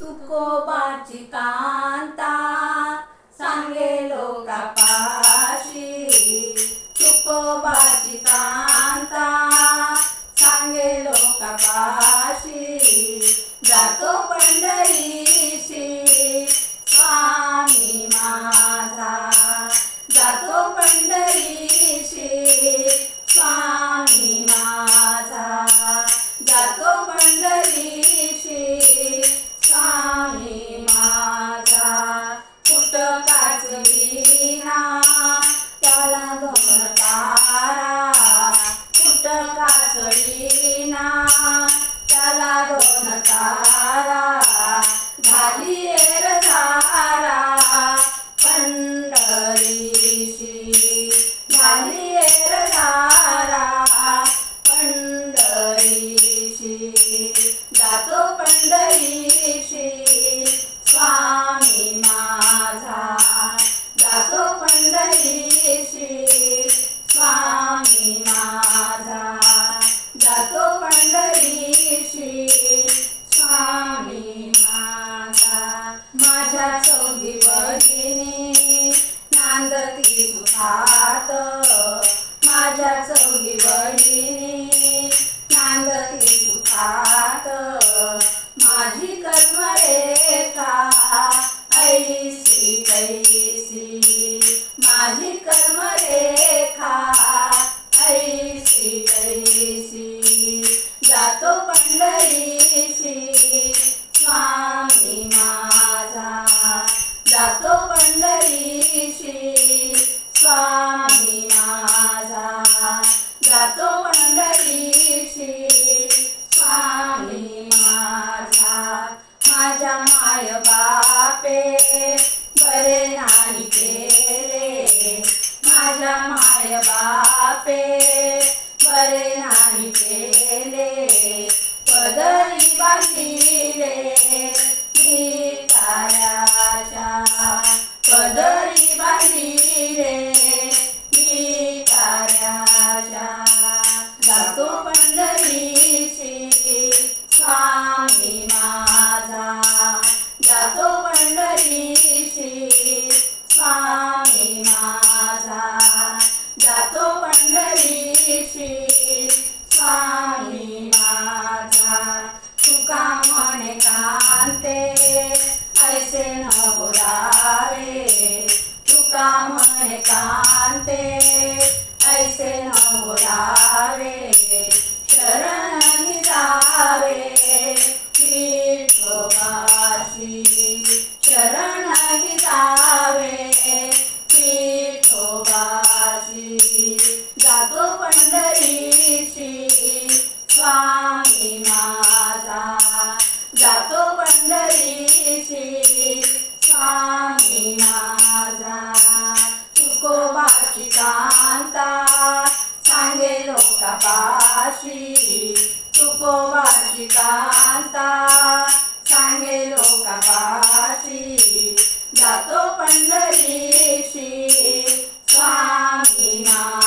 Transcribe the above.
तुकोबाची कांता सांगे लोकापाशी तुकोबाची कांता सांगे लोकापाशी जातो पंढरीशी दोन तारा झाली एरधारा पंढरीशी झाली एरधारा पंढरीशी जातो पंढरीशी. स्वामी जगती सुखात माझ्या चौघी बहिणी. नांदती सुखात माझी कर्मरेखा ऐसी कैसी माझी कर्मरेखा ऐसी कैसी जातो पंढरीशी. स्वामी तो पंढरीशी स्वामी माझा. जातो पंढरीशी स्वामी माझा. जातो पंढरीशी स्वामी माझा. तुका म्हणे कांते ऐसे न बोलावे तुका म्हणे कांते ऐसे न बोलावे लोकापाशी तुकोबाची कांता सांगे लोकापाशी जातो पंढरीशी स्वामी माझा